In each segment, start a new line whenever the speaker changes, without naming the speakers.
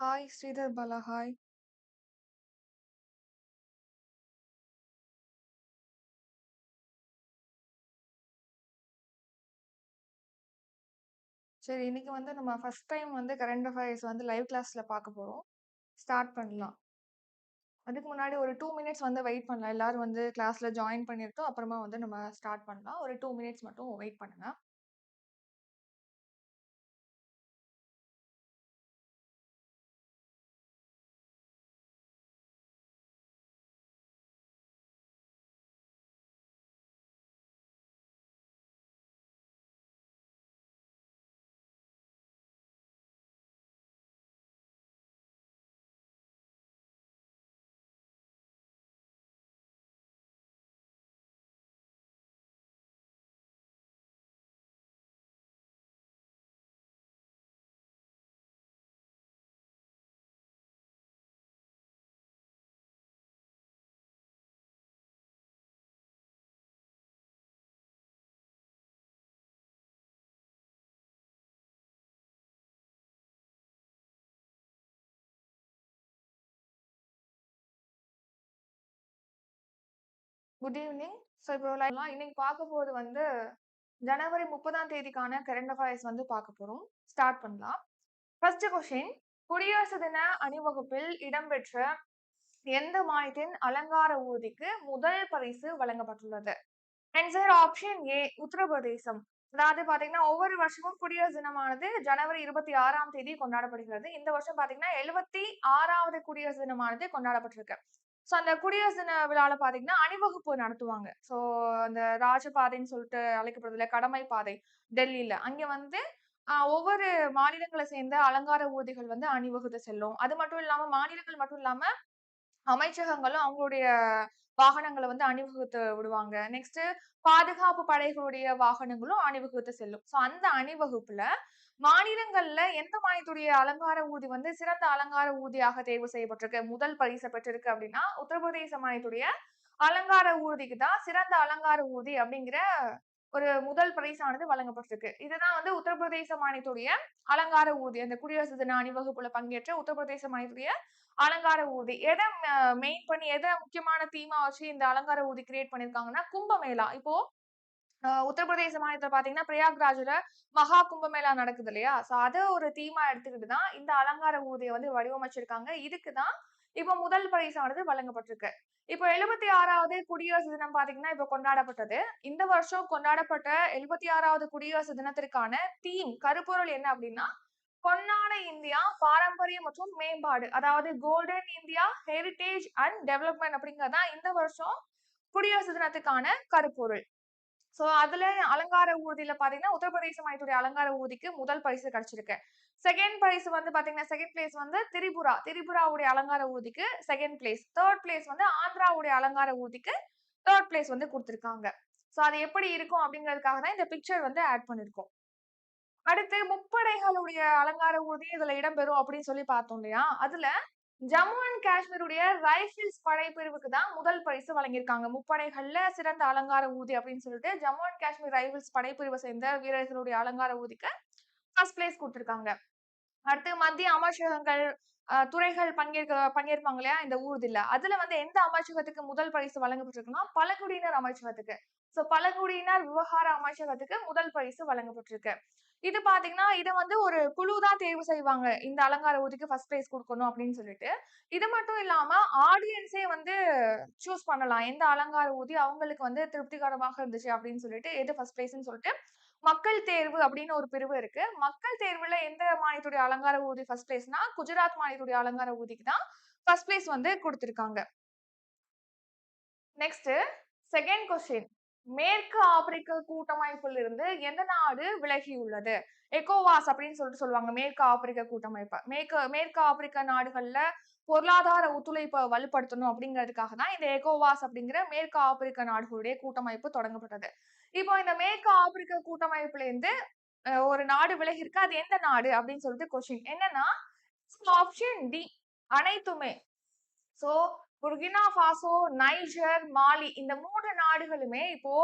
Hi Sridhar Bala hi. சரி, இன்னைக்கு வந்து நம்ம ஃபர்ஸ்ட் டைம் வந்து கரண்ட் அஃபேர்ஸ் வந்து லைவ் கிளாஸ்ல பார்க்க போறோம். ஸ்டார்ட் பண்ணலாம். அதுக்கு முன்னாடி ஒரு டூ மினிட்ஸ் வந்து வெயிட் பண்ணலாம். எல்லாரும் வந்து கிளாஸ்ல ஜாயின் பண்ணிறட்டும். அப்புறமா வந்து நம்ம ஸ்டார்ட் பண்ணலாம். ஒரு டூ மினிட்ஸ் மட்டும் வெயிட் பண்ணுங்க. Good evening. ஸோ இப்போ இன்னைக்கு பார்க்க போறது வந்து ஜனவரி 30ஆம் தேதிக்கான கரண்ட் அஃபேர்ஸ் வந்து பார்க்க போறோம். ஸ்டார்ட் பண்ணலாம். ஃபர்ஸ்ட் கொஷின் குடியரசு தின அணிவகுப்பில் இடம்பெற்ற எந்த மாநிலத்தின் அலங்கார ஊர்திக்கு முதல் பரிசு வழங்கப்பட்டுள்ளது? ஆன்சர் ஆப்ஷன் ஏ உத்தரப்பிரதேசம். அதாவது பாத்தீங்கன்னா ஒவ்வொரு வருஷமும் குடியரசு தினமானது ஜனவரி 26ஆம் தேதி கொண்டாடப்படுகிறது. இந்த வருஷம் பாத்தீங்கன்னா 76வது குடியரசு தினமானது கொண்டாடப்பட்டிருக்கு. ஸோ அந்த குடியரசு தின விழால பாத்தீங்கன்னா அணிவகுப்பு நடத்துவாங்க. ஸோ அந்த ராஜபாதைன்னு சொல்லிட்டு அழைக்கப்படுதுல கடமை பாதை டெல்லியில. அங்க வந்து ஒவ்வொரு மாநிலங்களை சேர்ந்த அலங்கார ஊர்திகள் வந்து அணிவகுத்து செல்லும். அது மட்டும் இல்லாம மாநிலங்கள் மட்டும் இல்லாம அமைச்சகங்களும் அவங்களுடைய வாகனங்களை வந்து அணிவகுத்து விடுவாங்க. நெக்ஸ்ட் பாதுகாப்பு படைகளுடைய வாகனங்களும் அணிவகுத்து செல்லும். ஸோ அந்த அணிவகுப்புல மாநிலங்கள்ல எந்த மாநிலத்துடைய அலங்கார ஊர்தி வந்து சிறந்த அலங்கார ஊர்தியாக தேர்வு செய்யப்பட்டிருக்கு? முதல் பரிசு பெற்றிருக்கு அப்படின்னா, உத்தரப்பிரதேச மாநிலத்துடைய அலங்கார ஊர்திக்கு தான் சிறந்த அலங்கார ஊர்தி அப்படிங்கிற ஒரு முதல் பரிசானது வழங்கப்பட்டிருக்கு. இதுதான் வந்து உத்தரப்பிரதேச மாநிலத்துடைய அலங்கார ஊர்தி. அந்த குடியரசு தின அணிவகுப்புல பங்கேற்ற உத்தரப்பிரதேச மாநிலத்துடைய அலங்கார ஊர்தி. எதை மெயின் பண்ணி எதை முக்கியமான தீமா வச்சு இந்த அலங்கார ஊர்தி கிரியேட் பண்ணிருக்காங்கன்னா கும்பமேளா. இப்போ உத்தரப்பிரதேச மாநிலத்துல பார்த்தீங்கன்னா, பிரயாக்ராஜ்ல மகா கும்பமேளா நடக்குது இல்லையா? ஸோ அதை ஒரு தீமா எடுத்துக்கிட்டு தான் இந்த அலங்கார ஊர்திய வந்து வடிவமைச்சிருக்காங்க. இதுக்கு தான் இப்போ முதல் பரிசானது வழங்கப்பட்டிருக்கு. இப்போ 76வது குடியரசு தினம் பார்த்தீங்கன்னா, இப்போ கொண்டாடப்பட்டது. இந்த வருஷம் கொண்டாடப்பட்ட 76வது குடியரசு தினத்திற்கான தீம் கருப்பொருள் என்ன அப்படின்னா, பொன்னான இந்தியா, பாரம்பரியம் மற்றும் மேம்பாடு. அதாவது golden India, heritage and development அப்படிங்கிறது தான் இந்த வருஷம் குடியரசு தினத்துக்கான கருப்பொருள். ஸோ அதுல அலங்கார ஊர்தியில பார்த்தீங்கன்னா, உத்தரப்பிரதேச மாநிலத்துடைய அலங்கார ஊர்திக்கு முதல் பரிசு கிடைச்சிருக்கு. செகண்ட் பிரைஸ் வந்து பார்த்தீங்கன்னா, செகண்ட் பிளேஸ் வந்து திரிபுரா. திரிபுராவுடைய அலங்கார ஊர்திக்கு செகண்ட் பிளேஸ். தேர்ட் பிளேஸ் வந்து ஆந்திராவுடைய அலங்கார ஊர்திக்கு தேர்ட் பிளேஸ் வந்து கொடுத்துருக்காங்க ஸோ அது எப்படி இருக்கும் அப்படிங்கிறதுக்காக தான் இந்த பிக்சர் வந்து ஆட் பண்ணியிருக்கோம். அடுத்து முப்படைகளுடைய அலங்கார ஊர்தி இதுல இடம்பெறும் அப்படின்னு சொல்லி பார்த்தோம் இல்லையா? அதுல ஜம்மு அண்ட் காஷ்மீருடைய ரைஃபிள்ஸ் படைப்பிரிவுக்கு தான் முதல் பரிசு வழங்கியிருக்காங்க. முப்படைகள்ல சிறந்த அலங்கார ஊதி அப்படின்னு சொல்லிட்டு ஜம்மு அண்ட் காஷ்மீர் ரைஃபிள்ஸ் படைப்பிரிவை சேர்ந்த வீரர்களுடைய அலங்கார ஊதிக்கு ஃபர்ஸ்ட் பிளேஸ் கொடுத்துருக்காங்க அடுத்து மத்திய அமைச்சகங்கள், துறைகள் பங்கேற்க பங்கேற்பாங்க இல்லையா இந்த ஊர்தில. அதுல வந்து எந்த அமைச்சகத்துக்கு முதல் பரிசு வழங்கப்பட்டிருக்குன்னா, பழங்குடியினர் அமைச்சகத்துக்கு. ஸோ பழங்குடியினர் விவகார அமைச்சகத்துக்கு முதல் பரிசு வழங்கப்பட்டிருக்கு. இது பார்த்தீங்கன்னா, இதை வந்து ஒரு குழு தான் தேர்வு செய்வாங்க. இந்த அலங்கார ஊதிக்கு ஃபர்ஸ்ட் பிரைஸ் கொடுக்கணும் அப்படின்னு சொல்லிட்டு. இது மட்டும் இல்லாம ஆடியன்ஸே வந்து சூஸ் பண்ணலாம். எந்த அலங்கார ஊதி அவங்களுக்கு வந்து திருப்திகரமாக இருந்துச்சு அப்படின்னு சொல்லிட்டு, எது ஃபர்ஸ்ட் பிரைஸ்ன்னு சொல்லிட்டு மக்கள் தேர்வு அப்படின்னு ஒரு பிரிவு இருக்கு. மக்கள் தேர்வுல எந்த மாநிலத்துடைய அலங்கார ஊதி ஃபர்ஸ்ட் பிளேஸ்னா, குஜராத் மாநிலத்துடைய அலங்கார ஊதிக்கு தான் ஃபர்ஸ்ட் பிளேஸ் வந்து கொடுத்துருக்காங்க நெக்ஸ்ட் செகண்ட் கொஸ்டின் மேற்கு ஆப்பிரிக்க கூட்டமைப்பிலிருந்து எந்த நாடு விலகி உள்ளது எக்கோவாஸ் அப்படின்னு சொல்லிட்டு சொல்லுவாங்க. மேற்கு ஆப்பிரிக்க கூட்டமைப்பு மேற்கு மேற்கு ஆப்பிரிக்க நாடுகள்ல பொருளாதார ஒத்துழைப்ப வலுப்படுத்தணும் அப்படிங்கிறதுக்காக தான் இந்த எகோவாஸ் அப்படிங்கிற மேற்கு ஆப்பிரிக்க நாடுகளுடைய கூட்டமைப்பு தொடங்கப்பட்டது. இப்போ இந்த மேற்கு ஆப்பிரிக்க கூட்டமைப்புல இருந்து ஒரு நாடு விலகி இருக்கு அது எந்த நாடு அப்படின்னு சொல்லிட்டு கொஸ்டின். என்னன்னா ஆப்ஷன் டி அனைத்துமே. So Burkina Faso, Niger, Mali இந்த மூன்று நாடுகளுமே இப்போ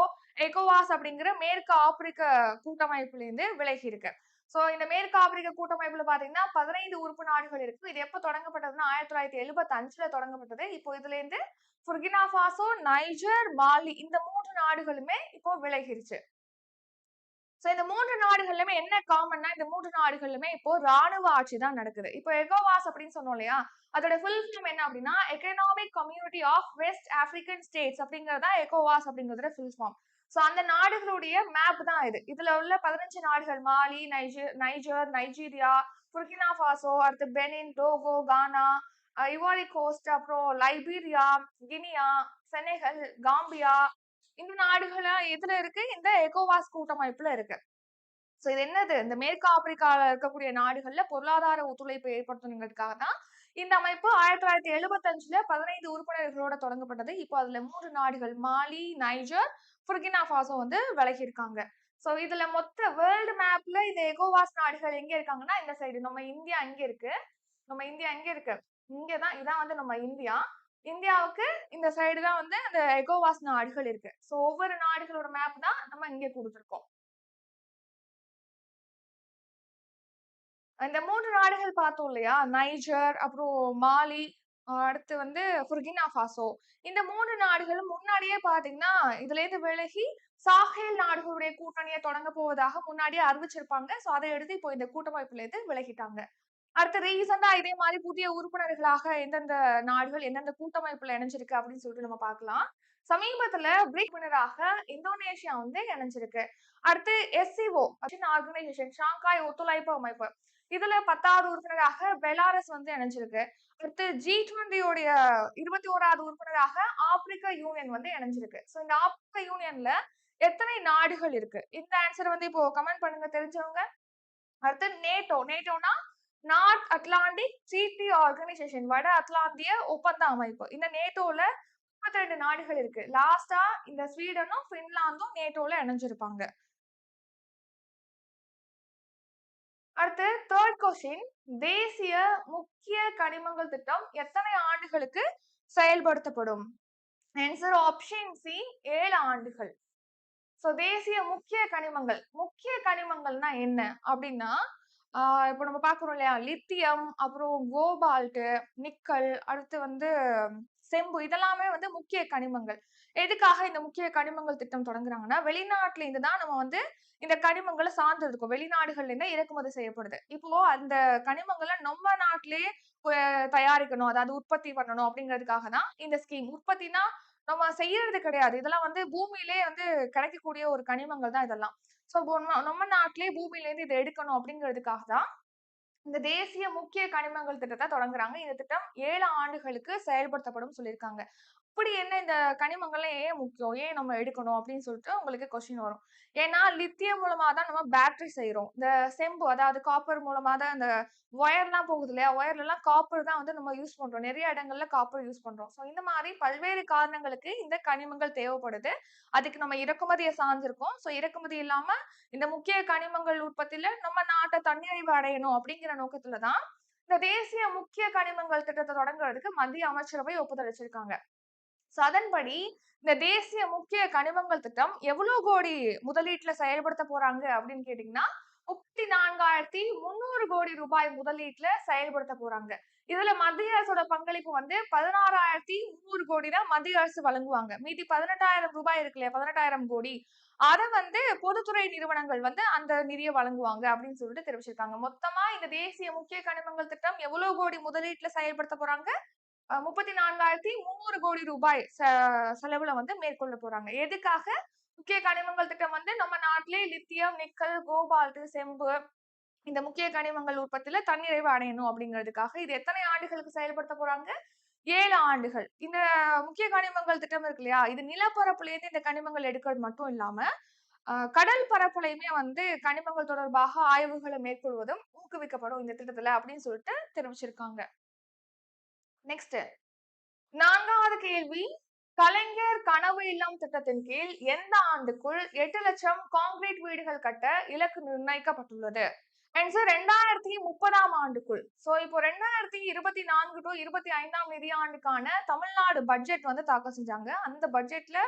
எக்கோவாஸ் அப்படிங்கிற மேற்கு ஆப்பிரிக்க கூட்டமைப்புலேருந்து விலகி இருக்கு. ஸோ இந்த மேற்கு ஆப்பிரிக்க கூட்டமைப்புல பாத்தீங்கன்னா பதினைந்து உறுப்பு நாடுகள் இருக்கு. இது எப்போ தொடங்கப்பட்டதுன்னா ஆயிரத்தி தொள்ளாயிரத்தி எழுபத்தி அஞ்சுல தொடங்கப்பட்டது. இப்போ இதுல இருந்து புர்கினா ஃபாசோ நைஜர் மாலி இந்த மூன்று நாடுகளுமே இப்போ விலகிருச்சு. சோ இந்த மூன்று நாடுகள்லுமே என்ன காமன்னா இந்த மூன்று நாடுகள்லுமே இப்போ ராணுவ ஆட்சி தான் நடக்குது. இப்போ எகோவாஸ் அப்படின்னு சொன்னோம் இல்லையா? அதோட ஃபுல் ஃபார்ம் என்ன அப்படின்னா Economic Community of West African States அப்படிங்கறதா எகோவாஸ் அப்படிங்கறதோட ஃபுல் ஃபார்ம் சோ அந்த நாடுகளுடைய மேப் தான் இது. இதுல உள்ள பதினஞ்சு நாடுகள் Mali Niger Niger Nigeria Burkina Faso அடுத்து Benin Togo Ghana Ivory Coast அப்புறம் லைபீரியா கினியா செனகல் காம்பியா இந்த நாடுகளா எதுல இருக்கு? இந்த எகோவாஸ் கூட்டமைப்புல இருக்கு. சோ இது என்னது? இந்த மேற்கு ஆப்பிரிக்கால இருக்கக்கூடிய நாடுகள்ல பொருளாதார ஒத்துழைப்பு ஏற்படுத்தணுங்கிறதுக்காக தான் இந்த அமைப்பு ஆயிரத்தி தொள்ளாயிரத்தி எழுபத்தி அஞ்சுல பதினைந்து உறுப்பினர்களோட தொடங்கப்பட்டது. இப்போ அதுல மூன்று நாடுகள் மாலி நைஜர் புர்கினா ஃபாசோ வந்து விலகி இருக்காங்க சோ இதுல மொத்த வேர்ல்டு மேப்ல இந்த எகோவாஸ் நாடுகள் எங்க இருக்காங்கன்னா இந்த சைடு நம்ம இந்தியா அங்க இருக்கு. நம்ம இந்தியா எங்க இருக்கு. இங்கதான் இதான் வந்து நம்ம இந்தியா. இந்தியாவுக்கு இந்த சைடு தான் வந்து அந்த எகோவாஸ் நாடுகள் இருக்கு. ஸோ ஒவ்வொரு நாடுகளோட மேப் தான் நம்ம இங்க கொடுத்துருக்கோம். இந்த மூன்று நாடுகள் பார்த்தோம் இல்லையா? நைஜர் அப்புறம் மாலி அடுத்து வந்து ஃபுர்கினா ஃபாசோ இந்த மூன்று நாடுகளும் முன்னாடியே பாத்தீங்கன்னா இதுல இருந்து விலகி சாஹேல் நாடுகளுடைய கூட்டணியை தொடங்க போவதாக முன்னாடியே அறிவிச்சிருப்பாங்க. சோ அதை எடுத்து இப்போ இந்த கூட்டமைப்புல இருந்து விலகிட்டாங்க. அடுத்து ரீசெண்டா இதே மாதிரி புதிய உறுப்பினர்களாக எந்தெந்த நாடுகள் எந்தெந்த கூட்டமைப்புல இணைஞ்சிருக்கு அப்படின்னு சொல்லிட்டு நம்ம பார்க்கலாம். சமீபத்துல பிரிக் உறுப்பினராக இந்தோனேஷியா வந்து இணைஞ்சிருக்கு. அடுத்து எஸ்சிஓ ஆர்கனைசேஷன் ஷாங்காய் ஒத்துழைப்பு அமைப்பு. இதுல பத்தாவது உறுப்பினராக பெலாரஸ் வந்து இணைஞ்சிருக்கு. அடுத்து ஜி டுவெண்டியோடைய இருபத்தி ஓராவது உறுப்பினராக ஆப்பிரிக்க யூனியன் வந்து இணைஞ்சிருக்கு. ஸோ இந்த ஆப்பிரிக்க யூனியன்ல எத்தனை நாடுகள் இருக்கு? இந்த ஆன்சர் வந்து இப்போ கமெண்ட் பண்ணுங்க தெரிஞ்சவங்க. அடுத்து நேட்டோ நேட்டோனா நார்த் அட்லாண்டிக் சீட்டி ஆர்கனைசேஷன் வட அட்லாந்திய ஒப்பந்த அமைப்பு இந்த நேட்டோல முப்பத்தி ரெண்டு நாடுகள் இருக்கு. லாஸ்டா இந்த ஸ்வீடனும் பின்லாந்தும் நேட்டோல இணைஞ்சிருப்பாங்க. அடுத்து தேர்ட் கொஸ்டின் தேசிய முக்கிய கனிமங்கள் திட்டம் எத்தனை ஆண்டுகளுக்கு செயல்படுத்தப்படும்? ஆன்சர் ஆப்ஷன் சி ஏழு ஆண்டுகள். ஸோ தேசிய முக்கிய கனிமங்கள். முக்கிய கனிமங்கள்னா என்ன? அப்படின்னா இப்போ நம்ம பாக்குறோம் இல்லையா? லித்தியம் அப்புறம் கோபால்ட்டு நிக்கல் அடுத்து வந்து செம்பு இதெல்லாமே வந்து முக்கிய கனிமங்கள். எதுக்காக இந்த முக்கிய கனிமங்கள் திட்டம் தொடங்குறாங்கன்னா வெளிநாட்டுல இருந்து தான் நம்ம வந்து இந்த கனிமங்களை சார்ந்து இருக்கும் வெளிநாடுகள்ல இருந்து இறக்குமதி செய்யப்படுது. இப்போ அந்த கனிமங்களை நம்ம நாட்டிலேயே தயாரிக்கணும் அதாவது உற்பத்தி பண்ணணும் அப்படிங்கிறதுக்காக தான் இந்த ஸ்கீம் உற்பத்தினா நம்ம செய்யறது கிடையாது. இதெல்லாம் வந்து பூமியிலே வந்து கிடைக்கக்கூடிய ஒரு கனிமங்கள் தான் இதெல்லாம். ஸோ நம்ம நாட்டிலேயே பூமியிலேருந்து இதை எடுக்கணும் அப்படிங்கிறதுக்காக தான் இந்த தேசிய முக்கிய கனிமங்கள் திட்டத்தை தொடங்குறாங்க. இந்த திட்டம் ஏழு ஆண்டுகளுக்கு செயல்படுத்தப்படும் சொல்லியிருக்காங்க. அப்படி என்ன இந்த கனிமங்கள்லாம் ஏன் முக்கியம்? ஏன் நம்ம எடுக்கணும்? அப்படின்னு சொல்லிட்டு உங்களுக்கு கொஸ்டின் வரும். ஏன்னா லித்தியம் மூலமா தான் நம்ம பேட்டரி செய்யறோம் இந்த செம்பு அதாவது காப்பர் மூலமா தான் இந்த ஒயர்லாம் போகுது இல்லையா? ஒயர்லாம் காப்பர் தான் வந்து நம்ம யூஸ் பண்றோம். நிறைய இடங்கள்ல காப்பர் யூஸ் பண்றோம். ஸோ இந்த மாதிரி பல்வேறு காரணங்களுக்கு இந்த கனிமங்கள் தேவைப்படுது. அதுக்கு நம்ம இறக்குமதியை சார்ந்திருக்கோம். ஸோ இறக்குமதி இல்லாம இந்த முக்கிய கனிமங்கள் உற்பத்தியில நம்ம நாட்டை தன்னிறைவு அடையணும் அப்படிங்கிற நோக்கத்துல தான் இந்த தேசிய முக்கிய கனிமங்கள் திட்டத்தை தொடங்குறதுக்கு மத்திய அமைச்சரவை ஒப்புதல் வச்சிருக்காங்க ஸோ அதன்படி இந்த தேசிய முக்கிய கனிமங்கள் திட்டம் எவ்வளவு கோடி முதலீட்டுல செயல்படுத்த போறாங்க அப்படின்னு கேட்டீங்கன்னா முப்பத்தி நான்காயிரத்தி முந்நூறு கோடி ரூபாய் முதலீட்டுல செயல்படுத்த போறாங்க. இதுல மத்திய அரசோட பங்களிப்பு வந்து பதினாறாயிரத்தி முந்நூறு கோடி தான் மத்திய அரசு வழங்குவாங்க. மீதி பதினெட்டாயிரம் ரூபாய் இருக்கு இல்லையா? பதினெட்டாயிரம் கோடி. அதை வந்து பொதுத்துறை நிறுவனங்கள் வந்து அந்த நிதியை வழங்குவாங்க அப்படின்னு சொல்லிட்டு தெரிவிச்சிருக்காங்க. மொத்தமா இந்த தேசிய முக்கிய கனிமங்கள் திட்டம் எவ்வளவு கோடி முதலீட்டுல செயல்படுத்த போறாங்க? முப்பத்தி நான்காயிரத்தி முந்நூறு கோடி ரூபாய் செலவுல வந்து மேற்கொள்ள போறாங்க. எதுக்காக? முக்கிய கனிமங்கள் திட்டம் வந்து நம்ம நாட்டிலே லித்தியம் நிக்கல் கோபால்ட் செம்பு இந்த முக்கிய கனிமங்கள் உற்பத்தியில தன்னிறைவு அடையணும் அப்படிங்கிறதுக்காக இது எத்தனை ஆண்டுகளுக்கு செயல்படுத்த போறாங்க? ஏழு ஆண்டுகள். இந்த முக்கிய கனிமங்கள் திட்டம் இருக்கு இல்லையா? இது நிலப்பரப்புல இருந்து இந்த கனிமங்கள் எடுக்கிறது மட்டும் இல்லாம கடல் பரப்புலையுமே வந்து கனிமங்கள் தொடர்பாக ஆய்வுகளை மேற்கொள்வதும் ஊக்குவிக்கப்படும் இந்த திட்டத்துல அப்படின்னு சொல்லிட்டு தெரிவிச்சிருக்காங்க. நெக்ஸ்ட் நான்காவது கேள்வி. கலைஞர் கனவு இல்லம் திட்டத்தின் கீழ் எந்த ஆண்டுக்குள் எட்டு லட்சம் கான்கிரீட் வீடுகள் கட்ட இலக்கு நிர்ணயிக்கப்பட்டுள்ளது? ஆன்சர் ரெண்டாயிரத்தி முப்பதாம் ஆண்டுக்குள். சோ இப்போ ரெண்டாயிரத்தி இருபத்தி நான்கு டு இருபத்தி ஐந்தாம் நிதியாண்டுக்கான தமிழ்நாடு பட்ஜெட் வந்து தாக்கல் செஞ்சாங்க. அந்த பட்ஜெட்ல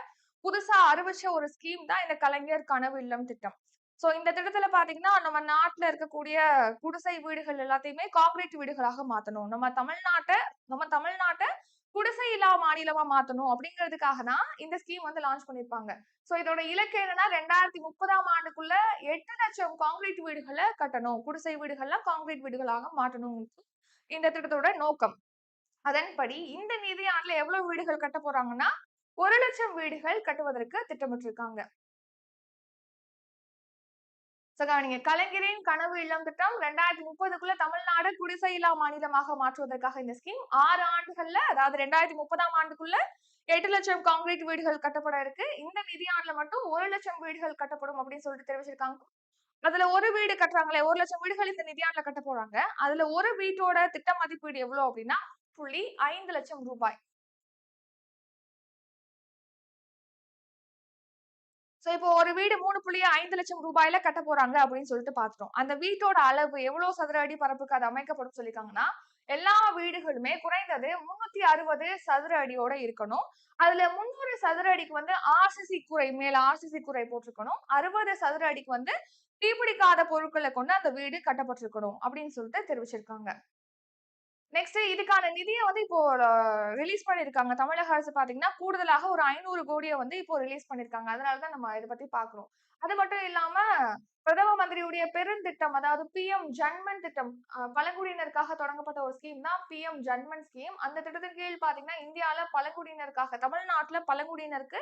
புதுசா அறிவிச்ச ஒரு ஸ்கீம் தான் இந்த கலைஞர் கனவு இல்லம் திட்டம். சோ இந்த திட்டத்துல பாத்தீங்கன்னா நம்ம நாட்டுல இருக்கக்கூடிய குடிசை வீடுகள் எல்லாத்தையுமே கான்கிரீட் வீடுகளாக மாத்தணும். நம்ம தமிழ்நாட்டை நம்ம தமிழ்நாட்டை குடிசை இல்லா மாநிலமா மாத்தணும் அப்படிங்கிறதுக்காக தான் இந்த ஸ்கீம் வந்து லான்ச் பண்ணிருப்பாங்க. சோ இதோட இலக்கு என்னன்னா ரெண்டாயிரத்தி முப்பதாம் ஆண்டுக்குள்ள எட்டு லட்சம் கான்கிரீட் வீடுகளை கட்டணும். குடிசை வீடுகள்லாம் கான்கிரீட் வீடுகளாக மாற்றணும். இந்த திட்டத்தோட நோக்கம். அதன்படி இந்த நிதியாண்டுல எவ்வளவு வீடுகள் கட்ட போறாங்கன்னா ஒரு லட்சம் வீடுகள் கட்டுவதற்கு திட்டமிட்டிருக்காங்க. கவனிங்க கலைஞரின் கனவு இல்லம் திட்டம் ரெண்டாயிரத்தி முப்பதுக்குள்ள தமிழ்நாடு குடிசை இல்லா மாநிலமாக மாற்றுவதற்காக இந்த ஸ்கீம் ஆறு ஆண்டுகள்ல அதாவது ரெண்டாயிரத்தி முப்பதாம் ஆண்டுக்குள்ள எட்டு லட்சம் காங்கிரீட் வீடுகள் கட்டப்பட இருக்கு. இந்த நிதியாண்டுல மட்டும் ஒரு லட்சம் வீடுகள் கட்டப்படும் அப்படின்னு சொல்லிட்டு தெரிவிச்சிருக்காங்க. அதுல ஒரு வீடு கட்டுறாங்களே ஒரு லட்சம் வீடுகள் இந்த நிதியாண்டுல கட்ட போறாங்க. அதுல ஒரு வீட்டோட திட்ட மதிப்பீடு எவ்வளவு அப்படின்னா புள்ளி ஐந்து லட்சம் ரூபாய். சோ இப்போ ஒரு வீடு மூணு புள்ளி ஐந்து லட்சம் ரூபாயில கட்ட போறாங்க அப்படின்னு சொல்லிட்டு பாத்துட்டோம். அந்த வீட்டோட அளவு எவ்வளவு சதுர அடி பரப்புக்கு அது அமைக்கப்படும் சொல்லிருக்காங்கன்னா எல்லா வீடுகளுமே குறைந்தது முன்னூத்தி அறுபது சதுர அடியோட இருக்கணும். அதுல முன்னூறு சதுர அடிக்கு வந்து ஆர்சிசி குறை மேல ஆர்சிசி குறை போட்டிருக்கணும். அறுபது சதுர அடிக்கு வந்து தீப்பிடிக்காத பொருட்களை கொண்டு அந்த வீடு கட்டப்பட்டிருக்கணும் அப்படின்னு சொல்லிட்டு தெரிவிச்சிருக்காங்க. நெக்ஸ்ட் இதுக்கான நிதியை வந்து இப்போ ரிலீஸ் பண்ணிருக்காங்க. தமிழக அரசு பாத்தீங்கன்னா கூடுதலாக ஒரு ஐநூறு கோடியை வந்து இப்போ ரிலீஸ் பண்ணிருக்காங்க. அதனாலதான் நம்ம இதை பத்தி பாக்குறோம். அது மட்டும் இல்லாம பிரதம மந்திரியுடைய பெருந்திட்டம் அதாவது பி எம் ஜன்மன் திட்டம் பழங்குடியினருக்காக தொடங்கப்பட்ட ஒரு ஸ்கீம் தான் பி எம் ஜன்மன் ஸ்கீம் அந்த திட்டத்தின் கீழ் பாத்தீங்கன்னா இந்தியால பழங்குடியினருக்காக தமிழ்நாட்டுல பழங்குடியினருக்கு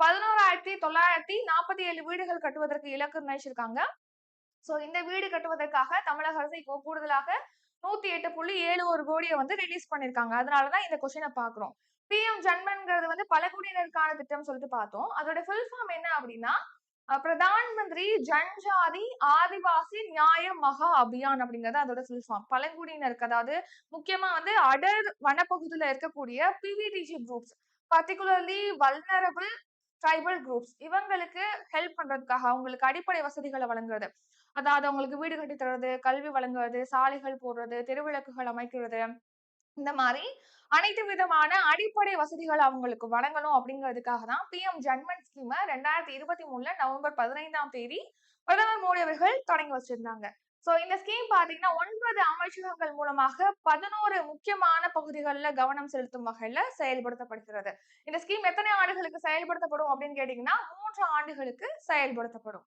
பதினோராயிரத்தி தொள்ளாயிரத்தி நாற்பத்தி ஏழு வீடுகள் கட்டுவதற்கு இலக்கு நினைச்சிருக்காங்க சோ இந்த வீடு கட்டுவதற்காக தமிழக அரசு இப்போ கூடுதலாக நூத்தி எட்டு புள்ளி ஏழு ஒரு கோடியை வந்து ரிலீஸ் பண்ணிருக்காங்க. அதனாலதான் இந்த கொஸ்டினை பாக்குறோம் பிஎம் ஜன்மன்ங்கிறது வந்து பழங்குடியினருக்கான திட்டம் சொல்லிட்டு பார்த்தோம். அதோட ஃபுல் ஃபார்ம் என்ன அப்படின்னா பிரதான் மந்திரி ஜன்ஜாதி ஆதிவாசி நியாய மகா அபியான் அப்படிங்கறது அதோட ஃபுல் ஃபார்ம் பழங்குடியினருக்கு அதாவது முக்கியமா வந்து அடர் வனப்பகுதியில இருக்கக்கூடிய PVTG groups particularly vulnerable tribal groups இவங்களுக்கு ஹெல்ப் பண்றதுக்காக அவங்களுக்கு அடிப்படை வசதிகளை வழங்குறது. அதாவது அவங்களுக்கு வீடு கட்டி தர்றது கல்வி வழங்குறது சாலைகள் போடுறது தெருவிளக்குகள் அமைக்கிறது. இந்த மாதிரி அனைத்து விதமான அடிப்படை வசதிகள் அவங்களுக்கு வழங்கணும் அப்படிங்கிறதுக்காக தான் பி. எம். ஜன்மன் ஸ்கீமை ரெண்டாயிரத்தி இருபத்தி மூணுல நவம்பர் பதினைந்தாம் தேதி பிரதமர் மோடி அவர்கள் தொடங்கி வச்சிருந்தாங்க. சோ இந்த ஸ்கீம் பாத்தீங்கன்னா ஒன்பது அமைச்சகங்கள் மூலமாக பதினோரு முக்கியமான பகுதிகளில் கவனம் செலுத்தும் வகையில செயல்படுத்தப்படுகிறது. இந்த ஸ்கீம் எத்தனை ஆண்டுகளுக்கு செயல்படுத்தப்படும் அப்படின்னு கேட்டீங்கன்னா மூன்று ஆண்டுகளுக்கு செயல்படுத்தப்படும்.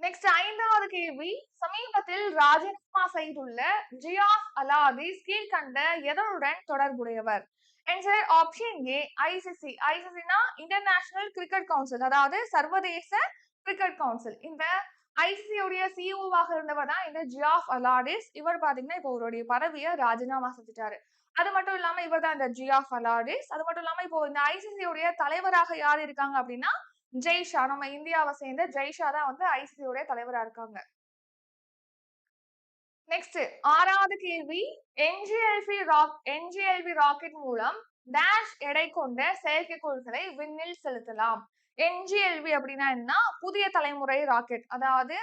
நெக்ஸ்ட் ஐந்தாவது கேள்வி. சமீபத்தில் ராஜினாமா செய்துள்ள ஜியாஸ் அலாதீஸ் கீழ்கண்ட எதனுடன் தொடர்புடையவர்? ஆன்சர் ஆப்ஷன் ஏ ஐசிசி ஐசிசினா இன்டர்நேஷனல் கிரிக்கெட் கவுன்சில் அதாவது சர்வதேச கிரிக்கெட் கவுன்சில் இந்த ஐசிசியுடைய சிஇஓவாக இருந்தவர் தான் இந்த ஜியாஃப் அலாடிஸ் இவர் பாத்தீங்கன்னா இப்போ அவருடைய பதவியை ராஜினாமா செஞ்சுட்டாரு. அது மட்டும் இல்லாம இவர் தான் இந்த ஜியாஃப் அலாடிஸ் அது மட்டும் இல்லாம இப்போ இந்த ஐசிசியுடைய தலைவராக யார் இருக்காங்க அப்படின்னா ஜெய்ஷா நம்ம இந்தியாவை சேர்ந்த ஜெய்ஷா தான் வந்து ஐசிசியோடைய தலைவரா இருக்காங்க. நெக்ஸ்ட் ஆறாவது கேள்வி. என்ஜிஎல்வி ராக் என்ஜிஎல்வி ராக்கெட் மூலம் டேஷ் எடை கொண்ட செயற்கைக்கோள்களை விண்ணில் செலுத்தலாம். என்ஜிஎல்வி அப்படின்னா என்ன புதிய தலைமுறை ராக்கெட் அதாவது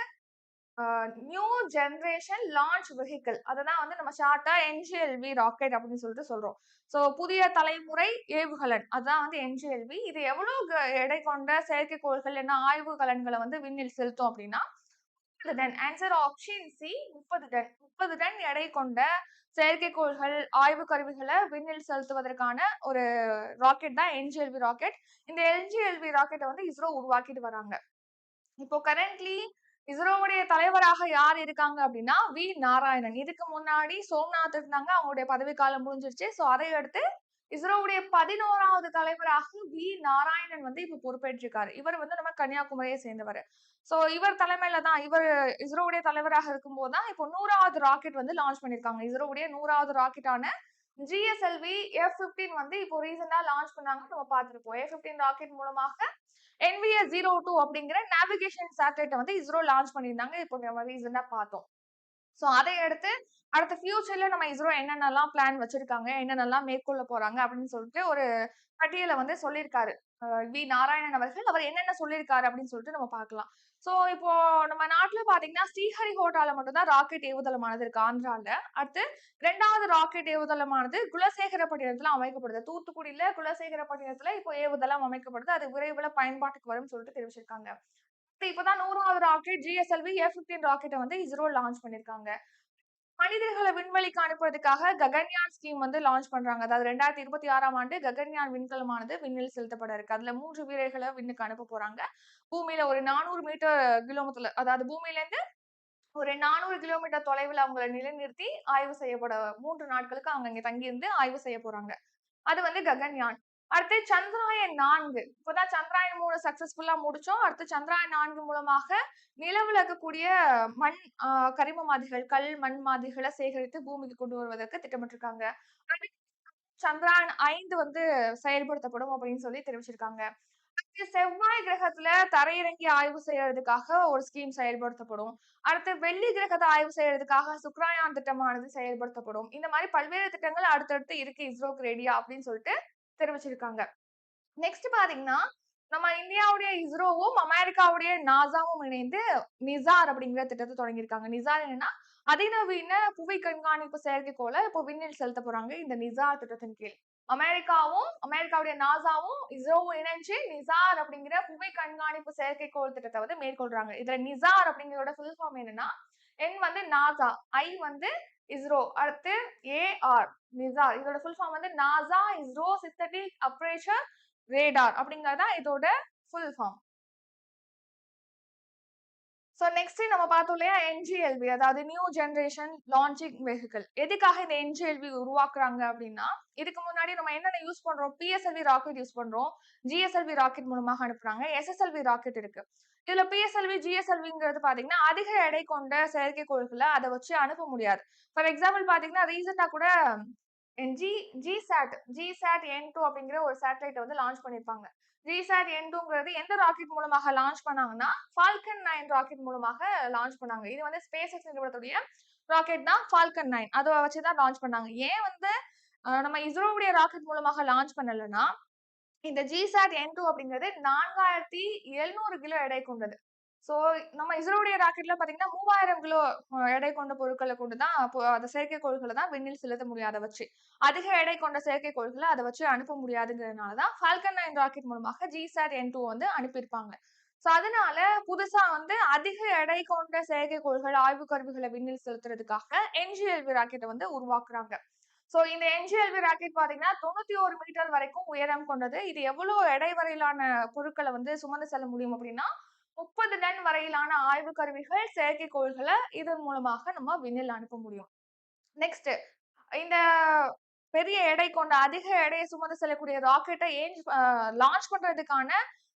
நியூ ஜென்ரேஷன் லான்ச் வெஹிக்கிள் அதை தான் வந்து நம்ம ஷார்ட்டா என்ஜிஎல்வி ராக்கெட் அப்படின்னு சொல்லிட்டு சொல்றோம். ஸோ புதிய தலைமுறை ஏவுகலன் அதுதான் வந்து என்ஜிஎல்வி இது எவ்வளவு எடை கொண்ட செயற்கைக்கோள்கள் என்ன ஆய்வு கலன்களை வந்து விண்ணில் செலுத்தும் அப்படின்னா முப்பது டன். ஆன்சர் ஆப்ஷன் சி முப்பது டன். முப்பது டன் எடை கொண்ட செயற்கைக்கோள்கள் ஆய்வு கருவிகளை விண்ணில் செலுத்துவதற்கான ஒரு ராக்கெட் தான் என்ஜிஎல்வி ராக்கெட் இந்த என்ஜிஎல்வி ராக்கெட்டை வந்து இஸ்ரோ உருவாக்கிட்டு வராங்க. இப்போ கரண்ட்லி இஸ்ரோவுடைய தலைவராக யார் இருக்காங்க அப்படின்னா வி. நாராயணன். இதுக்கு முன்னாடி சோம்நாத் இருந்தாங்க. அவங்களுடைய பதவி காலம் முடிஞ்சிருச்சு. ஸோ அதை அடுத்து இஸ்ரோவுடைய பதினோராவது தலைவராக வி. நாராயணன் வந்து இப்ப பொறுப்பேற்றிருக்காரு. இவர் வந்து நம்ம கன்னியாகுமரியை சேர்ந்தவர். சோ இவர் தலைமையில தான் இவர் இஸ்ரோவுடைய தலைவராக இருக்கும்போது தான் இப்போ நூறாவது ராக்கெட் வந்து லான்ச் பண்ணிருக்காங்க இஸ்ரோவுடைய நூறாவது ராக்கெட்டான ஜிஎஸ்எல்வி எஃப் பிப்டீன் வந்து இப்போ ரீசெண்டா லான்ச் பண்ணாங்க நம்ம பார்த்துருப்போம். எஃப் பிப்டீன் ராக்கெட் மூலமாக என்விஏ ஜீரோ டூ அப்படிங்கிற நேவிகேஷன் சேட்டலைட்டை வந்து இஸ்ரோ லான்ச் பண்ணியிருந்தாங்க. இப்போ நம்ம ரீசெண்டாக பார்த்தோம். ஸோ அதை அடுத்து அடுத்த ஃபியூச்சர்ல நம்ம இஸ்ரோ என்னென்னலாம் பிளான் வச்சிருக்காங்க என்னென்னலாம் மேற்கொள்ள போறாங்க அப்படின்னு சொல்லிட்டு ஒரு பட்டியலை வந்து சொல்லியிருக்காரு. வி நாராயணன் அவர்கள் அவர் என்னென்ன சொல்லியிருக்காரு அப்படின்னு சொல்லிட்டு நம்ம பார்க்கலாம். ஸோ இப்போ நம்ம நாட்டில் பார்த்தீங்கன்னா ஸ்ரீஹரிகோட்டாவில் மட்டும்தான் ராக்கெட் ஏவுதளமானது இருக்கு ஆந்திராவில் அடுத்து ரெண்டாவது ராக்கெட் ஏவுதளமானது குலசேகரப்பட்டினத்தில் அமைக்கப்படுது. தூத்துக்குடியில் குலசேகரப்பட்டினத்தில் இப்போ ஏவுதளம் அமைக்கப்படுது. அது விரைவில் பயன்பாட்டுக்கு வரும்னு சொல்லிட்டு தெரிவிச்சிருக்காங்க. இப்போதான் நூறாவது ராக்கெட் ஜிஎஸ்எல்வி ஏ ஃபிஃப்டீன் ராக்கெட்டை வந்து இஸ்ரோ லான்ச் பண்ணியிருக்காங்க மனிதர்களை விண்வெளிக்கு அனுப்புறதுக்காக ககன்யான் ஸ்கீம் வந்து லான்ச் பண்றாங்க. அதாவது ரெண்டாயிரத்தி இருபத்தி ஆறாம் ஆண்டு ககன்யான் விண்கலமானது விண்ணில் செலுத்தப்பட இருக்கு. அதுல மூன்று வீரர்களை விண்ணுக்கு அனுப்ப போறாங்க. பூமியில ஒரு நானூறு மீட்டர் கிலோமீட்டர்ல அதாவது பூமியில இருந்து ஒரு நானூறு கிலோமீட்டர் தொலைவில் அவங்களை நிலைநிறுத்தி ஆய்வு செய்யப்பட மூன்று நாட்களுக்கு அவங்க இங்க தங்கி இருந்து ஆய்வு செய்ய போறாங்க. அது வந்து ககன்யான். அடுத்து சந்திராயன் நான்கு. இப்போதான் சந்திராயன் மூணு சக்சஸ்ஃபுல்லா முடிச்சோம். அடுத்து சந்திராயன் நான்கு மூலமாக நிலவுல இருக்கக்கூடிய மண் கரிம மாதிரிகள் கல் மண் மாதிரிகளை சேகரித்து பூமிக்கு கொண்டு வருவதற்கு திட்டமிட்டிருக்காங்க. சந்திராயன் ஐந்து வந்து செயல்படுத்தப்படும் அப்படின்னு சொல்லி தெரிவிச்சிருக்காங்க. அடுத்து செவ்வாய் கிரகத்துல தரையிறங்கி ஆய்வு செய்யறதுக்காக ஒரு ஸ்கீம் செயல்படுத்தப்படும். அடுத்து வெள்ளி கிரகத்தை ஆய்வு செய்யறதுக்காக சுக்ராயான் திட்டமானது செயல்படுத்தப்படும். இந்த மாதிரி பல்வேறு திட்டங்கள் அடுத்தடுத்து இருக்கு இஸ்ரோக்கு ரெடியா அப்படின்னு சொல்லிட்டு தெரிவிச்சிருக்காங்க. நெக்ஸ்ட் பாத்தீங்கன்னா நம்ம இந்தியாவுடைய இஸ்ரோவும் அமெரிக்காவுடைய நாசாவும் இணைந்து நிசார் அப்படிங்கிற திட்டத்தை தொடங்கியிருக்காங்க. நிசார் என்னன்னா அதிநவீன புவி கண்காணிப்பு செயற்கைக்கோளை இப்போ விண்ணில் செலுத்த போறாங்க இந்த நிசார் திட்டத்தின் கீழ். அமெரிக்காவும் அமெரிக்காவுடைய நாசாவும் இஸ்ரோவும் இணைஞ்சு நிசார் அப்படிங்கிற புவி கண்காணிப்பு செயற்கைக்கோள் திட்டத்தை வந்து மேற்கொள்றாங்க. இதுல நிசார் அப்படிங்கிறோட ஃபுல் ஃபார்ம் என்னன்னா என் வந்து நாசா ஐ வந்து இஸ்ரோ அடுத்து ஏஆர் நிசார் இதோட ஃபுல் ஃபார்ம் வந்து NASA ISRO synthetic aperture radar அப்படிங்கறதா இதோட ஃபுல் ஃபார்ம் ஸோ நெக்ஸ்ட் நம்ம பார்த்தோம் இல்லையா என்ஜிஎல்வி அதாவது நியூ ஜென்ரேஷன் லான்ச்சிங் வெஹிக்கிள் எதுக்காக இந்த என்ஜிஎல்வி உருவாக்குறாங்க அப்படின்னா இதுக்கு முன்னாடி நம்ம என்னென்ன யூஸ் பண்றோம்? பிஎஸ்எல்வி ராக்கெட் யூஸ் பண்றோம். ஜிஎஸ்எல்வி ராக்கெட் மூலமாக அனுப்புறாங்க. எஸ்எஸ்எல்வி ராக்கெட் இருக்கு. இதுல பிஎஸ்எல்வி ஜிஎஸ்எல்விங்கிறது பாத்தீங்கன்னா அதிக எடை கொண்ட செயற்கைக்கோள்களை அதை வச்சு அனுப்ப முடியாது. ஃபார் எக்ஸாம்பிள் பாத்தீங்கன்னா ரீசெண்டா கூட G G sat G sat N two அப்படிங்கிற ஒரு சேட்டலைட்டை வந்து லான்ச் ஜி ஜிசாட் என் டூங்கிறது எந்த ராக்கெட் மூலமாக லான்ச் பண்ணாங்கன்னா ஃபால்கன் நைன் ராக்கெட் மூலமாக லான்ச் பண்ணாங்க. இது வந்து ஸ்பேஸ் எக்ஸ் நிறுவனத்துடைய ராக்கெட் தான் ஃபால்கன் நைன் அதை வச்சு தான் லான்ச் பண்ணாங்க. ஏன் வந்து நம்ம இஸ்ரோவுடைய ராக்கெட் மூலமாக லான்ச் பண்ணலைன்னா இந்த ஜிசாட் என் டூ அப்படிங்கிறது நான்காயிரத்தி எழுநூறு கிலோ எடை கொண்டது. ஸோ நம்ம இஸ்ரோடைய ராக்கெட்ல பாத்தீங்கன்னா மூவாயிரம் கிலோ எடை கொண்ட பொருட்களை கொண்டு தான் அந்த செயற்கைக்கோள்களை தான் விண்ணில் செலுத்த முடியாத வச்சு அதிக எடை கொண்ட செயற்கைக்கோள்களை அதை வச்சு அனுப்ப முடியாதுங்கிறதுனால தான் ஃபால்கன் நைன் ராக்கெட் மூலமாக ஜிசாட் என் டூ வந்து அனுப்பியிருப்பாங்க. ஸோ அதனால புதுசா வந்து அதிக எடை கொண்ட செயற்கைக்கோள்கள் ஆய்வு கருவிகளை விண்ணில் செலுத்துறதுக்காக என்ஜிஎல்வி ராக்கெட்டை வந்து உருவாக்குறாங்க. ஸோ இந்த என்ஜிஎல்வி ராக்கெட் பார்த்தீங்கன்னா தொண்ணூத்தி ஒரு மீட்டர் வரைக்கும் உயரம் கொண்டது. இது எவ்வளோ எடை வரையிலான பொருட்களை வந்து சுமந்து செல்ல முடியும் அப்படின்னா முப்பது டன் வரையிலான ஆய்வு கருவிகள் செயற்கைக்கோள்களை இதன் மூலமாக நம்ம விண்ணில் அனுப்ப முடியும். நெக்ஸ்ட் இந்த பெரிய எடை கொண்ட அதிக எடையை சுமந்து செல்லக்கூடிய ராக்கெட்டை ஏஞ்ச் லான்ச் பண்றதுக்கான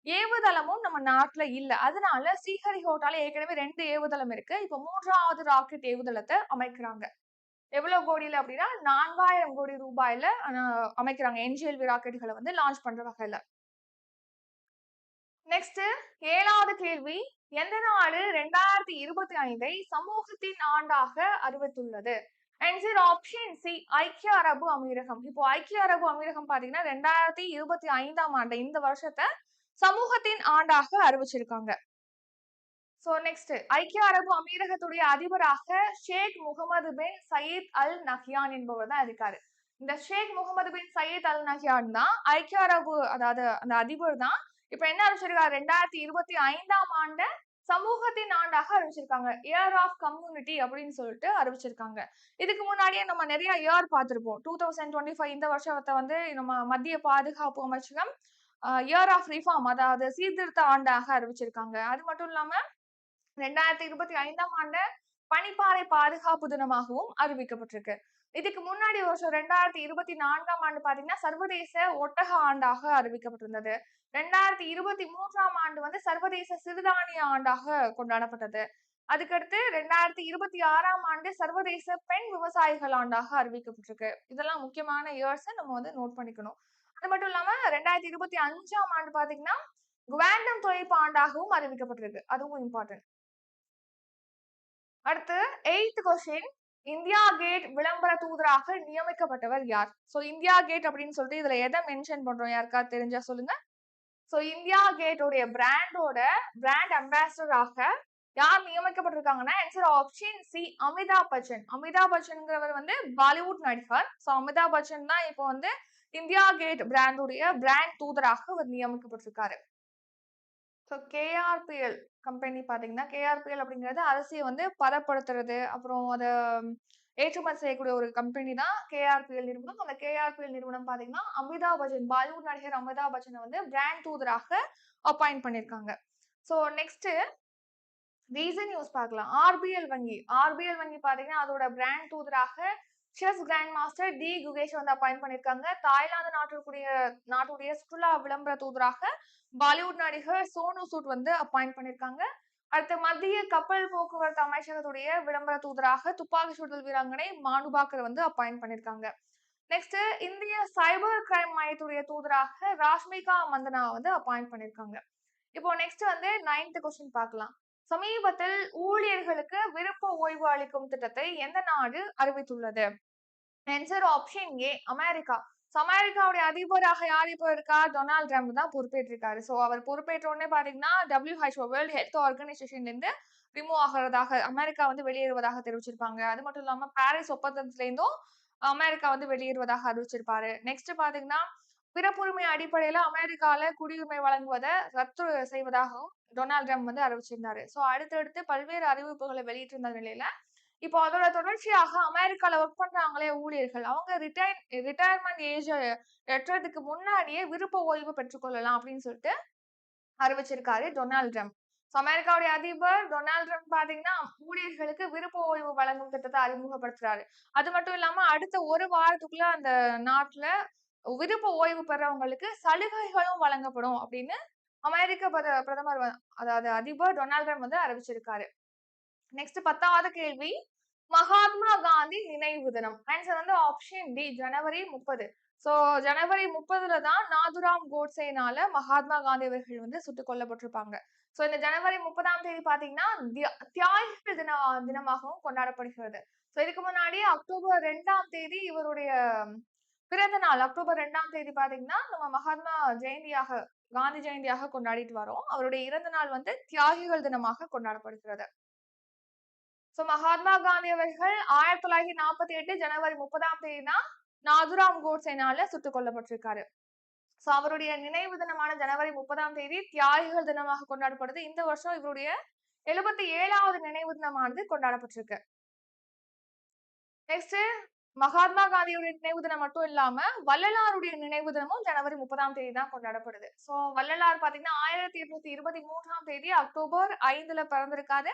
ஏவுதளமும் நம்ம நாட்டுல இல்ல. அதனால ஸ்ரீஹரிகோட்டால ஏற்கனவே ரெண்டு ஏவுதளம் இருக்கு. இப்ப மூன்றாவது ராக்கெட் ஏவுதளத்தை அமைக்கிறாங்க. எவ்வளவு கோடியில அப்படின்னா நான்காயிரம் கோடி ரூபாயில அஹ், அமைக்கிறாங்க. என்ஜிஎல் ராக்கெட்டுகளை வந்து லான்ச் பண்ற வகையில. நெக்ஸ்ட் ஏழாவது கேள்வி எந்த நாடு ரெண்டாயிரத்தி இருபத்தி ஐந்தை சமூகத்தின் ஆண்டாக அறிவித்துள்ளது? ஆன்சர் ஆப்ஷன் சி ஐக்கிய அரபு அமீரகம். இப்போ ஐக்கிய அரபு அமீரகம் பாத்தீங்கன்னா ரெண்டாயிரத்தி இருபத்தி ஐந்தாம் ஆண்டு இந்த வருஷத்தை சமூகத்தின் ஆண்டாக அறிவிச்சிருக்காங்க. ஸோ நெக்ஸ்ட் ஐக்கிய அரபு அமீரகத்துடைய அதிபராக Sheikh Mohammed bin Zayed Al Nahyan என்பவர் தான் இருக்காரு. இந்த Sheikh Mohammed bin Zayed Al Nahyan தான் ஐக்கிய அரபு அதாவது அந்த அதிபர் தான். இப்ப என்ன அறிவிச்சிருக்காரு ரெண்டாயிரத்தி இருபத்தி ஐந்தாம் ஆண்டு சமூகத்தின் ஆண்டாக அறிவிச்சிருக்காங்க இயர் ஆஃப் கம்யூனிட்டி அப்படின்னு சொல்லிட்டு அறிவிச்சிருக்காங்க இதுக்கு முன்னாடியே நம்ம நிறைய இயர் பார்த்துருப்போம். டூ தௌசண்ட் டுவெண்ட்டி ஃபைவ் இந்த வருஷத்தை வந்து நம்ம மத்திய பாதுகாப்பு அமைச்சகம் இயர் ஆஃப் ரிஃபார்ம் அதாவது சீர்திருத்த ஆண்டாக அறிவிச்சிருக்காங்க. அது மட்டும் இல்லாமல் ரெண்டாயிரத்தி இருபத்தி ஐந்தாம் ஆண்டு பனிப்பாறை பாதுகாப்பு தினமாகவும் அறிவிக்கப்பட்டிருக்கு. இதுக்கு முன்னாடி வருஷம் ரெண்டாயிரத்தி இருபத்தி நான்காம் ஆண்டு பாத்தீங்கன்னா சர்வதேச ஒட்டக ஆண்டாக அறிவிக்கப்பட்டிருந்தது. ரெண்டாயிரத்தி இருபத்தி மூன்றாம் ஆண்டு வந்து சர்வதேச சிறுதானிய ஆண்டாக கொண்டாடப்பட்டது. அதுக்கடுத்து ரெண்டாயிரத்தி இருபத்தி ஆறாம் ஆண்டு சர்வதேச பெண் விவசாயிகள் ஆண்டாக அறிவிக்கப்பட்டிருக்கு. இதெல்லாம் முக்கியமான இயர்ஸ் நம்ம வந்து நோட் பண்ணிக்கணும். அது மட்டும் இல்லாம ரெண்டாயிரத்தி இருபத்தி அஞ்சாம் ஆண்டு பாத்தீங்கன்னா குவாண்டம் தொழில்நுட்ப ஆண்டாகவும் அறிவிக்கப்பட்டிருக்கு. அதுவும் இம்பார்ட்டன்ட் அடுத்து எயித் கொஸ்டின் இந்தியா கேட் விளம்பர தூதராக நியமிக்கப்பட்டவர் யார்? சோ இந்தியா கேட் அப்படின்னு சொல்லிட்டு இதுல எதை மென்ஷன் பண்றோம்? யாருக்கா தெரிஞ்சா சொல்லுங்க. சோ இந்தியா கேட்டோடைய பிராண்டோட பிராண்ட் அம்பாசடராக யார் நியமிக்கப்பட்டிருக்காங்கன்னா answer option C Amitabh Bachchan. Amitabh பச்சன்ங்கிறவர் வந்து பாலிவுட் நடிகர். சோ அமிதாப் பச்சன் தான் இப்போ வந்து இந்தியா கேட் பிராண்டுடைய பிராண்ட் தூதராக அவர் நியமிக்கப்பட்டிருக்காரு. ஸோ கேஆர்பிஎல் கம்பெனி பார்த்தீங்கன்னா கேஆர்பிஎல் அப்படிங்கிறது அரிசியை வந்து பதப்படுத்துறது அப்புறம் அதை ஏற்றுமதி செய்யக்கூடிய ஒரு கம்பெனி தான் கேஆர்பிஎல் நிறுவனம். அந்த கேஆர்பிஎல் நிறுவனம் பார்த்தீங்கன்னா அமிதாப் பச்சன் பாலிவுட் நடிகர் அமிதாப் பச்சனை வந்து பிராண்ட் தூதராக அப்பாயிண்ட் பண்ணியிருக்காங்க. ஸோ நெக்ஸ்ட் ரீசன் நியூஸ் பார்க்கலாம். ஆர்பிஎல் வங்கி. ஆர்பிஎல் வங்கி பார்த்தீங்கன்னா அதோட பிராண்ட் தூதராக chess grandmaster D. Gukesh வந்து அப்பாயிண்ட் பண்ணியிருக்காங்க தாய்லாந்து நாட்டுடைய நாட்டுடைய சுற்றுலா விளம்பர தூதராக பாலிவுட் நடிகர் சோனு சூட் வந்து அப்பாயிண்ட் பண்ணியிருக்காங்க அடுத்த மத்திய கப்பல் போக்குவரத்து அமைச்சகத்துடைய விளம்பர தூதராக துப்பாக்கி சுடுதல் வீராங்கனை மானுபாக்கர் வந்து அப்பாயிண்ட் பண்ணியிருக்காங்க நெக்ஸ்ட் இந்திய சைபர் கிரைம் மையத்துடைய தூதராக ராஷ்மிகா மந்தனா வந்து அப்பாயிண்ட் பண்ணியிருக்காங்க இப்போ நெக்ஸ்ட் வந்து நைன்த் கொஸ்டின் பார்க்கலாம். சமீபத்தில் ஊழியர்களுக்கு விருப்ப ஓய்வு அளிக்கும் திட்டத்தை எந்த நாடு அறிவித்துள்ளது? Answer option A America. So அமெரிக்காவுடைய அதிபராக யார் இப்போ இருக்கா? டொனால்ட் ட்ரம்ப் தான் பொறுப்பேற்றிருக்காரு. ஸோ அவர் பொறுப்பேற்ற உடனே பார்த்தீங்கன்னா டபிள்யூஹெச்ஓ வேர்ல்டு ஹெல்த் ஆர்கனைசேஷன்லேருந்து ரிமூவ் ஆகிறதாக அமெரிக்கா வந்து வெளியேறுவதாக தெரிவிச்சிருப்பாங்க. அது மட்டும் இல்லாமல் பாரிஸ் ஒப்பந்தத்திலேருந்தும் அமெரிக்கா வந்து வெளியேறுவதாக அறிவிச்சிருப்பாரு. நெக்ஸ்ட் பார்த்தீங்கன்னா பிறப்புரிமை அடிப்படையில அமெரிக்கால குடியுரிமை வழங்குவதை ரத்து செய்வதாகவும் டொனால்ட் ட்ரம்ப் வந்து அறிவிச்சிருந்தாரு. ஸோ அடுத்தடுத்து பல்வேறு அறிவிப்புகளை வெளியிட்டிருந்த நிலையில இப்போ அதோட தொடர்ச்சியாக அமெரிக்கால ஒர்க் பண்றாங்களே ஊழியர்கள் அவங்க ரிட்டையர் ரிட்டையர்மெண்ட் ஏஜ் எட்டுறதுக்கு முன்னாடியே விருப்ப ஓய்வு பெற்றுக்கொள்ளலாம் அப்படின்னு சொல்லிட்டு அறிவிச்சிருக்காரு டொனால்ட் ட்ரம்ப். ஸோ அமெரிக்காவுடைய அதிபர் டொனால்ட் ட்ரம்ப் பாத்தீங்கன்னா ஊழியர்களுக்கு விருப்ப ஓய்வு வழங்கும் திட்டத்தை அறிமுகப்படுத்துறாரு. அது மட்டும் இல்லாம அடுத்த ஒரு வாரத்துக்குள்ள அந்த நாட்டுல விருப்ப ஓய்வு பெறவங்களுக்கு சலுகைகளும் வழங்கப்படும் அப்படின்னு அமெரிக்க பிரதமர் அதாவது அதிபர் டொனால்ட் ட்ரம்ப் வந்து அறிவிச்சிருக்காரு. நெக்ஸ்ட் பத்தாவது கேள்வி. மகாத்மா காந்தி நினைவு தினம். ஆன்சர் வந்து ஆப்ஷன் டி ஜனவரி முப்பது. சோ ஜனவரி முப்பதுல தான் நாதுராம் கோட்சேனால மகாத்மா காந்தி அவர்கள் வந்து சுட்டுக் கொல்லப்பட்டிருப்பாங்க. சோ இந்த ஜனவரி முப்பதாம் தேதி பாத்தீங்கன்னா தியாகிகள் தின தினமாகவும் கொண்டாடப்படுகிறது. ஸோ இதுக்கு முன்னாடி அக்டோபர் ரெண்டாம் தேதி இவருடைய பிறந்த நாள் அக்டோபர் ரெண்டாம் தேதி பாத்தீங்கன்னா நம்ம மகாத்மா ஜெயந்தியாக காந்தி ஜெயந்தியாக கொண்டாடிட்டு வரோம். அவருடைய இறந்த நாள் வந்து தியாகிகள் தினமாக கொண்டாடப்படுகிறது. சோ மகாத்மா காந்தி அவர்கள் ஆயிரத்தி தொள்ளாயிரத்தி நாற்பத்தி எட்டு ஜனவரி முப்பதாம் தேதி தான் நாதுராம் கோட்சேனால சுட்டுக் கொல்லப்பட்டிருக்காரு. சோ அவருடைய நினைவு தினமான ஜனவரி முப்பதாம் தேதி தியாகிகள் தினமாக கொண்டாடப்படுது. இந்த வருஷம் இவருடைய எழுபத்தி ஏழாவது நினைவு தினமானது கொண்டாடப்பட்டிருக்கு. நெக்ஸ்ட் மகாத்மா காந்தியுடைய நினைவு தினம் மட்டும் இல்லாம வள்ளலாருடைய நினைவு தினமும் ஜனவரி முப்பதாம் தேதி தான் கொண்டாடப்படுது. சோ வள்ளலார் பாத்தீங்கன்னா ஆயிரத்தி எட்நூத்தி இருபத்தி மூன்றாம் தேதி அக்டோபர் ஐந்துல பிறந்திருக்காரு.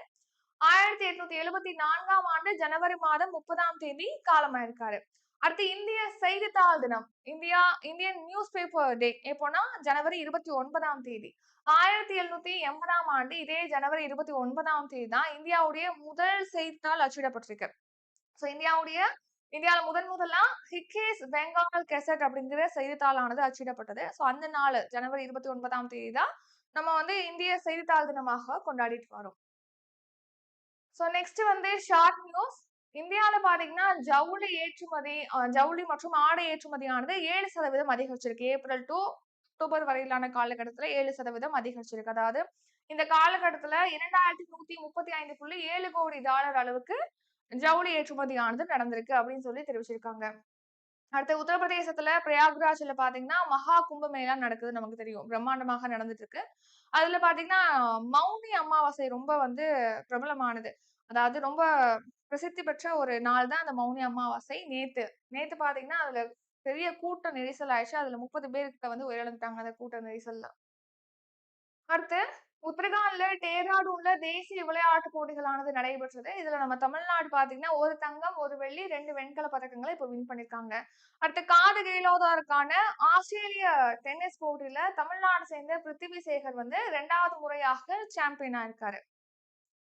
ஆயிரத்தி எட்நூத்தி எழுபத்தி நான்காம் ஆண்டு ஜனவரி மாதம் முப்பதாம் தேதி காலமாயிருக்காரு. அடுத்து இந்திய செய்தித்தாள் தினம். India Indian newspaper day எப்போனா ஜனவரி இருபத்தி ஒன்பதாம் தேதி. ஆயிரத்தி எழுநூத்தி எண்பதாம் ஆண்டு இதே ஜனவரி இருபத்தி ஒன்பதாம் தேதி தான் இந்தியாவுடைய முதல் செய்தித்தாள் அச்சிடப்பட்டிருக்கு. ஸோ இந்தியாவுடைய இந்தியாவில் முதன் முதலாம் ஹிக்கேஸ் பெங்கால் கெசட் அப்படிங்கிற செய்தித்தாளானது அச்சிடப்பட்டது. ஸோ அந்த நாள் ஜனவரி இருபத்தி ஒன்பதாம் தேதி தான் நம்ம வந்து இந்திய செய்தித்தாள் தினமாக கொண்டாடிட்டு வரோம். ஸோ நெக்ஸ்ட் வந்து ஷார்ட் நியூஸ் இந்தியாவில் பார்த்தீங்கன்னா ஜவுளி ஏற்றுமதி ஜவுளி மற்றும் ஆடை ஏற்றுமதியானது ஏழு சதவீதம் அதிகரிச்சிருக்கு. ஏப்ரல் டு அக்டோபர் வரையிலான காலகட்டத்தில் ஏழு சதவீதம் அதிகரிச்சிருக்கு. அதாவது இந்த காலகட்டத்துல இரண்டாயிரத்தி நூத்தி முப்பத்தி ஐந்து புள்ளி ஏழு கோடி டாலர் அளவுக்கு ஜவுளி ஏற்றுமதியானது நடந்திருக்கு அப்படின்னு சொல்லி தெரிவிச்சிருக்காங்க. அடுத்து உத்தரப்பிரதேசத்துல பிரயாக்ராஜ்ல பாத்தீங்கன்னா மகா கும்பமேளா நடக்குது நமக்கு தெரியும். பிரம்மாண்டமாக நடந்துட்டு இருக்கு அதுல பாத்தீங்கன்னா மௌனி அமாவாசை ரொம்ப வந்து பிரபலமானது. அதாவது ரொம்ப பிரசித்தி பெற்ற ஒரு நாள் தான் அந்த மௌனி அமாவாசை. நேத்து நேத்து பாத்தீங்கன்னா அதுல பெரிய கூட்ட நெரிசல் ஆயிடுச்சு. அதுல முப்பது பேருக்கு வந்து உயிரிழந்துட்டாங்க அந்த கூட்ட நெரிசல்ல. அடுத்து உத்தரகாண்ட்ல டேராடூன்ல தேசிய விளையாட்டு போட்டிகளானது நடைபெற்றது. இதுல நம்ம தமிழ்நாடு பாத்தீங்கன்னா ஒரு தங்கம் ஒரு வெள்ளி ரெண்டு வெண்கல பதக்கங்களை இப்ப வின் பண்ணிருக்காங்க. அடுத்து காது கேலோதாருக்கான ஆஸ்திரேலிய டென்னிஸ் போட்டியில தமிழ்நாடு சேர்ந்த பிருத்திவி சேகர் வந்து ரெண்டாவது முறையாக சாம்பியன் ஆயிருக்காரு.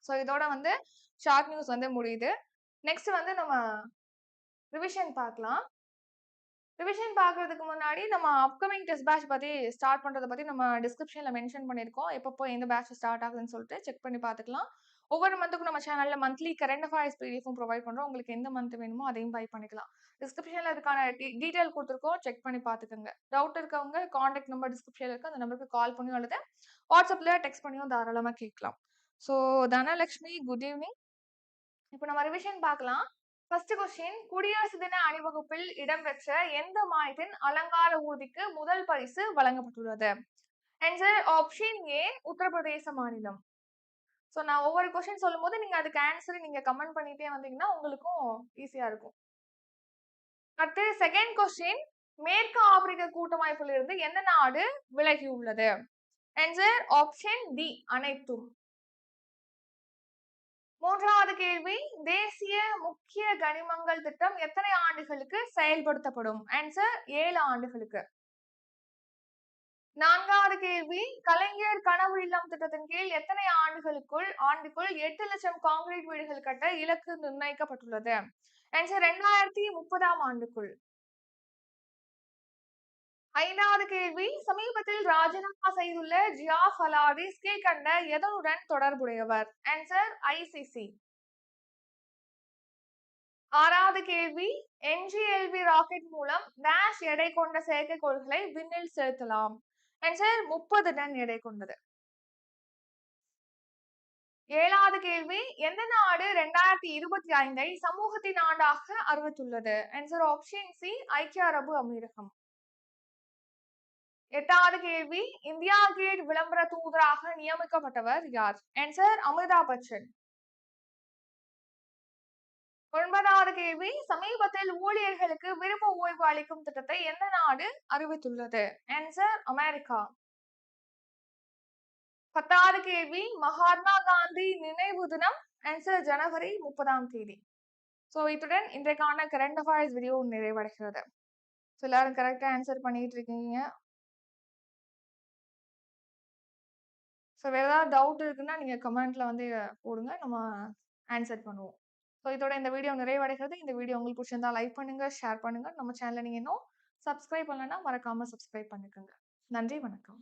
ஸோ இதோட வந்து ஷார்ட் நியூஸ் வந்து முடியுது. நெக்ஸ்ட் வந்து நம்ம ரிவிஷன் பார்க்கலாம். ரிவிஷன் பார்க்கறதுக்கு முன்னாடி நம்ம அப்கமிங் டெஸ்ட் பேட்ச் பற்றி ஸ்டார்ட் பண்ணுறதை பற்றி நம்ம டிஸ்கிரிப்ஷனில் மென்ஷன் பண்ணியிருக்கோம். எப்பப்போ எந்த பேட்ச் ஸ்டார்ட் ஆகுதுன்னு சொல்லிட்டு செக் பண்ணி பார்த்துக்கலாம். ஒவ்வொரு மந்த்துக்கும் நம்ம சேனலில் மந்த்லி கரண்ட் அஃபேர்ஸ் பிடிஎஃபும் ப்ரொவைட் பண்ணுறோம் உங்களுக்கு எந்த மந்த் வேணுமோ அதையும் பை பண்ணிக்கலாம். டிஸ்கிரிப்ஷனில் அதுக்கான டீட்டெயில் கொடுத்துருக்கோம். செக் பண்ணி பார்த்துக்கோங்க. டவுட் இருக்கவங்க காண்டாக்ட் நம்பர் டிஸ்கிரிப்ஷனில் இருக்குது அந்த நம்பருக்கு கால் பண்ணியும் அல்லது வாட்ஸ்அப்பில் டெக்ஸ்ட் பண்ணியும் தாராளமாக கேட்கலாம். ஸோ தனலக்ஷ்மி குட் ஈவினிங் இப்போ நம்ம ரிவிஷன் பார்க்கலாம். ஃபர்ஸ்ட் கொஸ்டின் குடியரசு தின அணிவகுப்பில் இடம்பெற்ற எந்த மாநிலத்தின் அலங்கார ஊர்திக்கு முதல் பரிசு வழங்கப்பட்டுள்ளது? ஆன்சர் ஆப்ஷன் ஏ உத்தரப்பிரதேச மாநிலம். ஸோ நான் ஒவ்வொரு கொஸ்டின் சொல்லும்போது நீங்க அதுக்கு ஆன்சர் நீங்க கமெண்ட் பண்ணிட்டே வந்தீங்கன்னா உங்களுக்கும் ஈஸியா இருக்கும். அடுத்து செகண்ட் கொஸ்டின் மேற்கு ஆப்பிரிக்க கூட்டமைப்பில் இருந்து எந்த நாடு விலகி உள்ளது ஆன்சர் ஆப்ஷன் டி அனைத்தும். மூன்றாவது கேள்வி தேசிய முக்கிய கனிமங்கள் திட்டம் எத்தனை ஆண்டுகளுக்கு செயல்படுத்தப்படும்? ஆன்சர் ஏழு ஆண்டுகளுக்கு. நான்காவது கேள்வி கலைஞர் கனவு இல்லம் திட்டத்தின் கீழ் எத்தனை ஆண்டுகளுக்குள் ஆண்டுக்குள் எட்டு லட்சம் காங்கிரீட் வீடுகள் கட்ட இலக்கு நிர்ணயிக்கப்பட்டுள்ளது? ஆன்சர் ரெண்டாயிரத்தி முப்பதாம் ஆண்டுக்குள். ஐந்தாவது கேள்வி. சமீபத்தில் ராஜினாமா செய்துள்ள ஜியாஃப் ஃபலாடிஸ் கீழ்கண்ட எதனுடன் தொடர்புடையவர்? ஆன்சர் ஐசிசி ஆறாவது கேள்வி. என்ஜிஎல்வி ராக்கெட் மூலம் டேஷ் எடை கொண்ட செயற்கைக்கோள்களை விண்ணில் செலுத்தலாம். ஆன்சர் முப்பது டன் எடை கொண்டது. ஏழாவது கேள்வி. எந்த நாடு ரெண்டாயிரத்தி இருபத்தி ஐந்தை சமூகத்தின் ஆண்டாக அறிவித்துள்ளது? ஆன்சர் ஆப்ஷன் சி ஐக்கிய அரபு அமீரகம். எட்டாவது கேள்வி இந்தியா கேட் விளம்பர தூதராக நியமிக்கப்பட்டவர் யார்? ஆன்சர் அமிதாப் பச்சன். ஒன்பதாவது கேள்வி சமீபத்தில் ஊழியர்களுக்கு விருப்ப ஓய்வு அளிக்கும் திட்டத்தை எந்த நாடு அறிவித்துள்ளது? Answer America. பத்தாவது கேள்வி மகாத்மா காந்தி நினைவு தினம் ஆன்சர் ஜனவரி முப்பதாம் தேதி. ஸோ இத்துடன் இன்றைக்கான கரண்ட் அஃபேர்ஸ் வீடியோ நிறைவடைகிறது. ஸோ எல்லாரும் கரெக்டாக ஆன்சர் பண்ணிட்டு இருக்கீங்க. ஸோ வேறு ஏதாவது டவுட் இருக்குன்னா நீங்கள் கமெண்ட்டில் வந்து போடுங்க. நம்ம ஆன்சர் பண்ணுவோம். ஸோ இதோட இந்த வீடியோ நிறைவடைகிறது. இந்த வீடியோ உங்களுக்கு பிடிச்சிருந்தா லைக் பண்ணுங்கள் ஷேர் பண்ணுங்கள் நம்ம சேனலை நீங்கள் இன்னும் சப்ஸ்கிரைப் பண்ணலைன்னா மறக்காமல் சப்ஸ்கிரைப் பண்ணிக்கோங்க. நன்றி வணக்கம்.